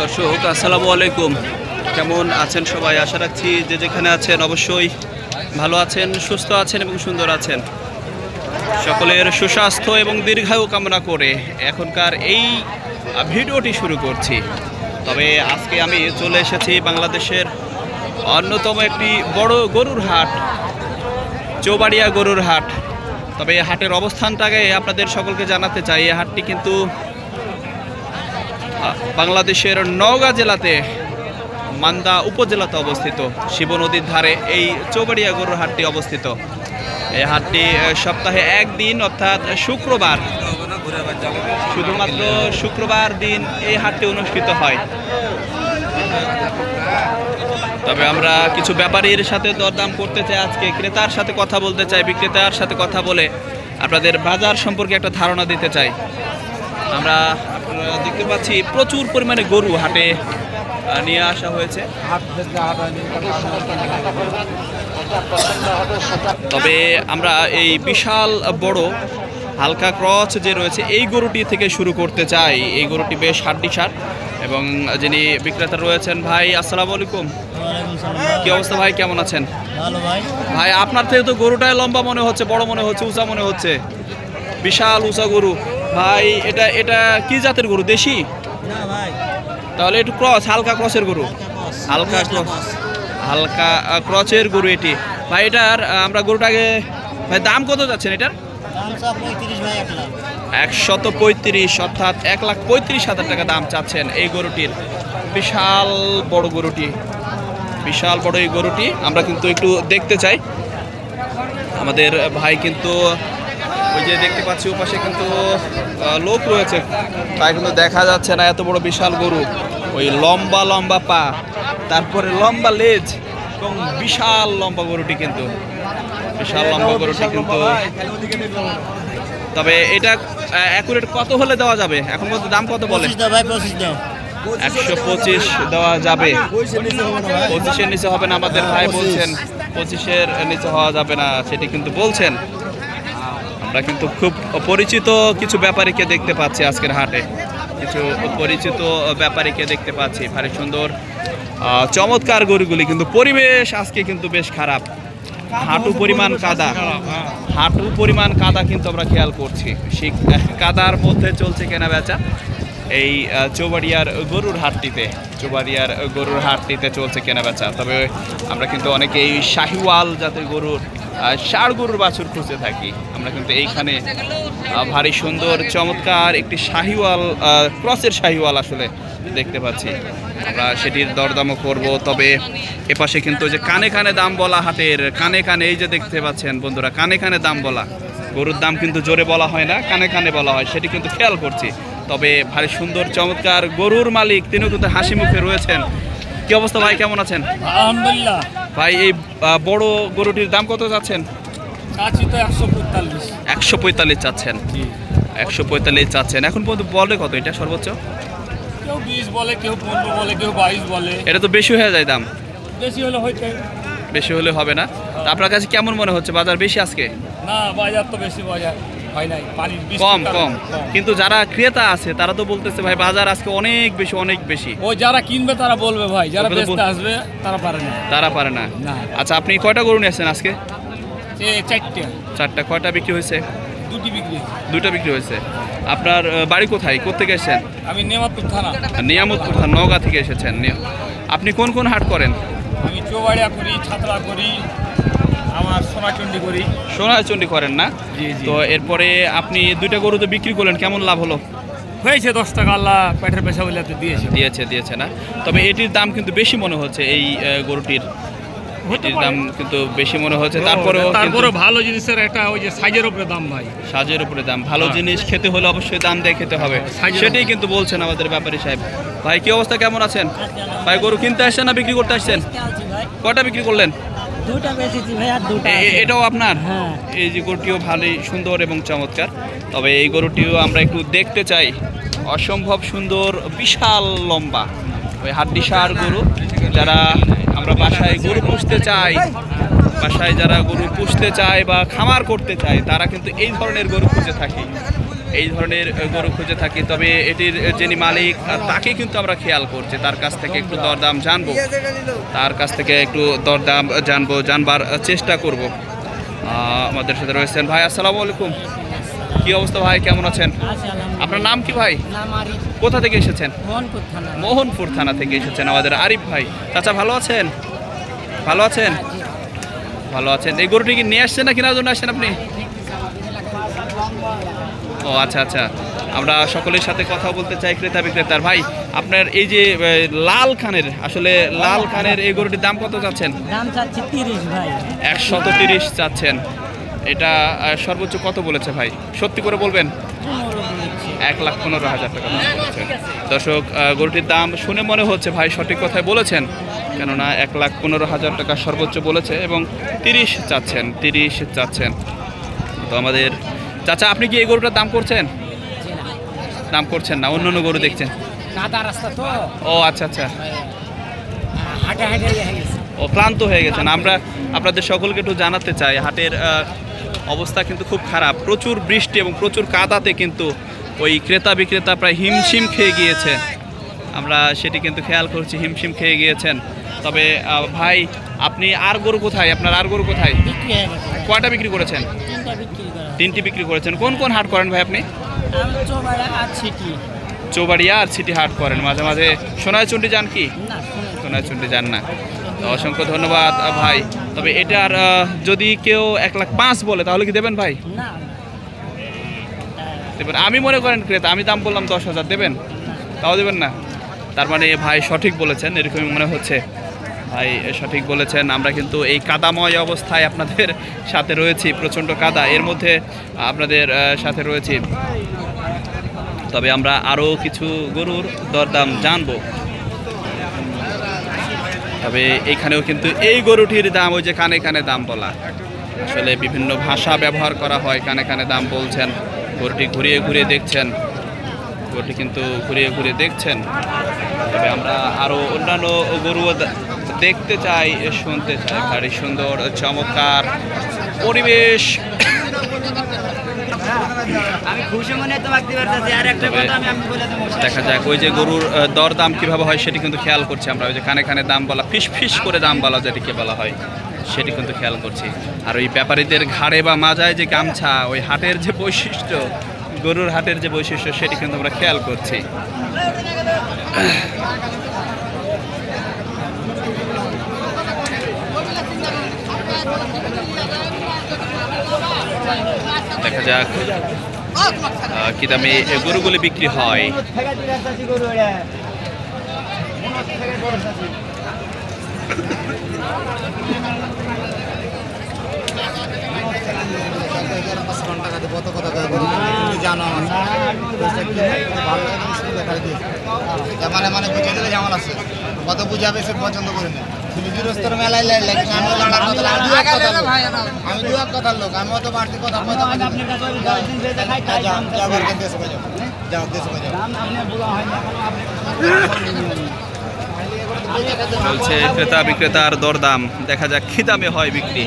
দর্শক, আসসালামু আলাইকুম। কেমন আছেন সবাই? আশা রাখছি যে যেখানে আছেন অবশ্যই ভালো আছেন, সুস্থ আছেন এবং সুন্দর আছেন। সকলের সুস্বাস্থ্য এবং দীর্ঘায়ু কামনা করে এখনকার এই ভিডিওটি শুরু করছি। তবে আজকে আমি চলে এসেছি বাংলাদেশের অন্যতম একটি বড় গরুর হাট, চৌবাড়িয়া গরুর হাট। তবে হাটের অবস্থানটাকে আপনাদের সকলকে জানাতে চাই, এই হাটটি কিন্তু বাংলাদেশের নওগাঁ জেলাতে মান্দা উপজেলাতে অবস্থিত। শিব নদীর ধারে এই চৌবাড়িয়া গরুর হাটটি অবস্থিত। এই হাটটি সপ্তাহে একদিন অর্থাৎ শুক্রবার। শুধুমাত্র শুক্রবার দিন এই হাটটি অনুষ্ঠিত হয়। তবে আমরা কিছু ব্যাপারীর সাথে দরদাম করতে চাই আজকে। ক্রেতার সাথে কথা বলতে চাই, বিক্রেতার সাথে কথা বলে আপনাদের বাজার সম্পর্কে একটা ধারণা দিতে চাই। আমরা দেখতে পাচ্ছি প্রচুর পরিমাণে গরু হাটে নিয়ে আসা হয়েছে। তবে আমরা এই বিশাল বড় হালকা ক্রচ যে রয়েছে, এই গরুটি থেকে শুরু করতে চাই। এই গরুটি বেশ হাড্ডিসার এবং যিনি বিক্রেতা রয়েছেন, ভাই, আসসালামু আলাইকুম। কি অবস্থা ভাই, কেমন আছেন? ভাই, আপনার থেকে তো গরুটাই লম্বা মনে হচ্ছে, বড় মনে হচ্ছে, উঁচা মনে হচ্ছে। বিশাল উঁচা গরু। ভাই এটা এটা কি জাতের গরু দেশি? না ভাই। তাহলে একটু ক্রস হালকা ক্রসের গরু। হালকা ক্রস হালকা ক্রসের গরু এটি। ভাই এটার আমরা গরুটাকে ভাই দাম কত যাচ্ছেন এটার? একশত পঁয়ত্রিশ অর্থাৎ এক লাখ পঁয়ত্রিশ হাজার টাকা দাম চাচ্ছেন এই গরুটির। বিশাল বড় গরুটি। বিশাল বড় এই গরুটি। আমরা কিন্তু একটু দেখতে চাই। আমাদের ভাই কিন্তু ওই যে দেখতে পাচ্ছি ওপাশে কিন্তু লোক রয়েছে। তাই কিন্তু দেখা যাচ্ছে না এত বড় বিশাল গরু। ওই লম্বা লম্বা পা তারপরে লম্বা লেজ এবং বিশাল লম্বা গরুটি কিন্তু। বিশাল লম্বা গরুটি কিন্তু। তবে এটা অ্যাকুরেট কত হলে দেওয়া যাবে? এখন কত দাম কত বলে? একশো পঁচিশ দেওয়া যাবে। পঁচিশের নিচে হবে না আমাদের ভাই বলছেন। পঁচিশের নিচে হওয়া যাবে না সেটি কিন্তু বলছেন। আমরা কিন্তু খুব পরিচিত কিছু ব্যাপারীকে দেখতে পাচ্ছি আজকের হাটে। কিছু পরিচিত ব্যাপারীকে দেখতে পাচ্ছি। ভারী সুন্দর চমৎকার গরুগুলি কিন্তু পরিবেশ আজকে কিন্তু বেশ খারাপ। হাঁটু পরিমাণ কাদা। হাঁটু পরিমাণ কাদা কিন্তু আমরা খেয়াল করছি। সেই কাদার মধ্যে চলছে কেনা বেচা। এই চৌবাড়িয়ার গরুর হাটটিতে, চৌবাড়িয়ার গরুর হাটটিতে চলছে কেনা বেচা তবে আমরা কিন্তু অনেকে এই শাহিওয়াল জাতের গরুর ষাঁড় গরুর বাছুর খুঁজে থাকি। আমরা কিন্তু এইখানে ভারী সুন্দর, চমৎকার একটি শাহিওয়াল ক্রসের শাহিওয়াল আসলে দেখতে পাচ্ছি। আমরা সেটির দরদামও করব, তবে এপাশে কিন্তু যে কানে কানে দাম বলা হাটের, কানে কানে এই যে দেখতে পাচ্ছেন বন্ধুরা, কানে কানে দাম বলা। গরুর দাম কিন্তু জোরে বলা হয় না, কানে কানে বলা হয়, সেটি কিন্তু খেয়াল করছি। তবে ভারী সুন্দর চমৎকার গরুর মালিক। তিনিও কিন্তু হাসি মুখে রয়েছেন। কি অবস্থা ভাই? কেমন আছেন? আলহামদুলিল্লাহ। ভাই এই বড় গরুটির দাম কত যাচ্ছেন তো একশো পঁয়তাল্লিশ। একশো পঁয়তাল্লিশ চাচ্ছেন। একশো পঁয়তাল্লিশ চাচ্ছেন। এখন পর্যন্ত বলে কত? এটা সর্বোচ্চ? কেউ বিশ বলে কেউ পনেরো বলে কেউ বাইশ বলে। এটা তো বেশি হয়ে যায় দাম। বেশি হলে হইতে বেশি হলে হবে না। আপনার কাছে কেমন মনে হচ্ছে? বাজার বেশি আজকে? না বাজার তো বেশি বাজার। হয় নাই পানির কম কম। কিন্তু যারা ক্রেতা আছে তারা তো বলতেছে ভাই বাজার আজকে অনেক বেশি অনেক বেশি। ও যারা কিনবে তারা বলবে ভাই যারা বেচতে আসবে তারা পারে না। তারা পারে না। আচ্ছা আপনি কয়টা গরু নিয়েছেন আজকে? চারটে। চারটা। কয়টা বিক্রি হয়েছে? দুটি বিক্রি। দুটো বিক্রি হয়েছে। আপনার বাড়ি কোথায়? কোথেকে এসেছেন? আমি নেমাতুর থানা। নিয়ামতপুর থানা, নওগাঁ থেকে এসেছেন। আপনি কোন কোন হাট করেন? আমি চৌবাড়িয়া করি ছাত্রা করি আমার সোনাচন্ডী করি। সোনাচন্ডী করেন না? জি জি। তো এরপরে আপনি দুইটা গরু তো বিক্রি করলেন কেমন লাভ হলো? হয়েছে দশ টাকা আল্লাহ পেটের পেশা বলে দিয়েছে দিয়েছে দিয়েছে না? তবে এটির দাম কিন্তু বেশি মনে হচ্ছে এই গরুটির। এটির দাম কিন্তু বেশি মনে হচ্ছে। তারপরে কিন্তু ভালো জিনিসের একটা ওই যে সাইজের উপরে দাম ভাই। সাজের উপরে দাম। ভালো হ্যাঁ। জিনিস খেতে হলে অবশ্যই দাম দিয়ে খেতে হবে। সাইজের সেটাই কিন্তু বলছেন আমাদের ব্যাপারী সাহেব। ভাই কি অবস্থা? কেমন আছেন? ভাই গরু কিনতে আসছেন না বিক্রি করতে আসছেন? কটা বিক্রি করলেন? দুটা বেচেছি ভাই আর দুটা এটাও আপনার? হ্যাঁ। এই যে গরুটিও ভালোই সুন্দর এবং চমৎকার। তবে এই গরুটিও আমরা একটু দেখতে চাই। অসম্ভব সুন্দর বিশাল লম্বা। ওই হাড্ডি সার গরু। যারা আমরা বাসায় গরু পুষতে চাই বাসায় যারা গরু পুষতে চায় বা খামার করতে চায় তারা কিন্তু এই ধরনের গরু খুঁজে থাকি। এই ধরনের গরু খুঁজে থাকি। তবে এটির যিনি মালিক তাকে কিন্তু আমরা খেয়াল করছি। তার কাছ থেকে একটু দরদাম জানব। তার কাছ থেকে একটু দরদাম জানব জানবার চেষ্টা করব। আমাদের সাথে রয়েছেন ভাই আসসালামু আলাইকুম। কি অবস্থা ভাই কেমন আছেন? আপনার নাম কি ভাই? কোথা থেকে এসেছেন? মোহনপুর থানা। মোহনপুর থানা থেকে এসেছেন আমাদের আরিফ ভাই। চাচা ভালো আছেন? ভালো আছেন? ভালো আছেন। এই গরুটি কি নিয়ে আসছেন না কেনার জন্য আসছেন আপনি? ও আচ্ছা আচ্ছা। আমরা সকলের সাথে কথা বলতে চাই ক্রেতা বিক্রেতার। ভাই আপনার এই যে লাল খানের আসলে লাল খানের এই গরুটির দাম কত চাচ্ছেন? দাম চাচ্ছি তিরিশ ভাই। একশত তিরিশ চাচ্ছেন। এটা সর্বোচ্চ কত বলেছে ভাই? সত্যি করে বলবেন? এক লাখ পনেরো হাজার টাকা দর্শক গরুটির দাম শুনে মনে হচ্ছে ভাই সঠিক কথাই বলেছেন। কেননা এক লাখ পনেরো হাজার টাকা সর্বোচ্চ বলেছে এবং তিরিশ চাচ্ছেন তিরিশ চাচ্ছেন। তো আমাদের চাচা আপনি কি এই গরুটার দাম করছেন? দাম করছেন না অন্য অন্য গরু দেখছেন। কাদা রাস্তা তো। ও আচ্ছা আচ্ছা। ও ক্লান্ত হয়ে গেছেন। আমরা আপনাদের সকলকে একটু জানাতে চাই হাটের অবস্থা কিন্তু খুব খারাপ। প্রচুর বৃষ্টি এবং প্রচুর কাদাতে কিন্তু ওই ক্রেতা বিক্রেতা প্রায় হিমশিম খেয়ে গিয়েছে। আমরা সেটি কিন্তু খেয়াল করছি হিমশিম খেয়ে গিয়েছেন। তবে ভাই আপনি আর গরু কোথায়? আপনার আর গরু কোথায়। কয়টা বিক্রি করেছেন? তিনটা বিক্রি করেছেন। কোন কোন হাট করেন ভাই আপনি? চৌবাড়িয়া আর সিটি। হাট করেন। মাঝে মাঝে সোনাইচুন্ডি যান কি? সোনাইচুন্ডি। যান না। অসংখ্য ধন্যবাদ ভাই। তবে এটার যদি কেউ এক লাখ পাঁচ বলে তাহলে কি দেবেন ভাই? দেবেন। আমি মনে করেন ক্রেতা আমি দাম বললাম দশ হাজার দেবেন? তাও দেবেন না? তার মানে ভাই সঠিক বলেছেন এরকমই মনে হচ্ছে। ভাই সঠিক বলেছেন। আমরা কিন্তু এই কাদাময় অবস্থায় আপনাদের সাথে রয়েছি, প্রচণ্ড কাদা। এর মধ্যে আপনাদের সাথে রয়েছি। তবে আমরা আরও কিছু গরুর দরদাম জানব। তবে এইখানেও কিন্তু এই গরুটির দাম, ওই যে কানে কানে দাম বলা। আসলে বিভিন্ন ভাষা ব্যবহার করা হয়, কানে কানে দাম বলছেন। গরুটি ঘুরিয়ে ঘুরিয়ে দেখছেন। গরুটি কিন্তু ঘুরিয়ে ঘুরিয়ে দেখছেন। তবে আমরা আরও অন্যান্য গরুও দেখতে চাই শুনতে চাই। ভারী সুন্দর চমৎকার পরিবেশ। দেখা যাক ওই যে গরুর দরদাম কীভাবে হয় সেটি কিন্তু খেয়াল করছি আমরা। ওই যে কানে কানে দাম বলা ফিস ফিস করে দাম বলা যেটিকে বলা হয় সেটি কিন্তু খেয়াল করছি। আর ওই ব্যাপারীদের ঘাড়ে বা মাজায় যে গামছা ওই হাটের যে বৈশিষ্ট্য গরুর হাটের যে বৈশিষ্ট্য সেটি কিন্তু আমরা খেয়াল করছি। দেখা যাক কি দামে গরুগুলি বিক্রি হয়। মানে কত বুঝাবে সে পছন্দ করে না। তুমি গৃহস্থর মেলায় লাই লাগে আমি লড়ার কথা আমি এক কথার লোক। আমি দু এক কথার লোক আমি অত বাড়তি কথা কইতে পারি। না। আপনার কাছে ওই দশ দিন যেতে খাই তাই যাও দাম যাও দেশে যাও যাও দেশে যাও দাম আপনার বলা না এখনও আপনি চলছে ক্রেতা বিক্রেতার দরদাম। দেখা যাক কি দামে হয় বিক্রি।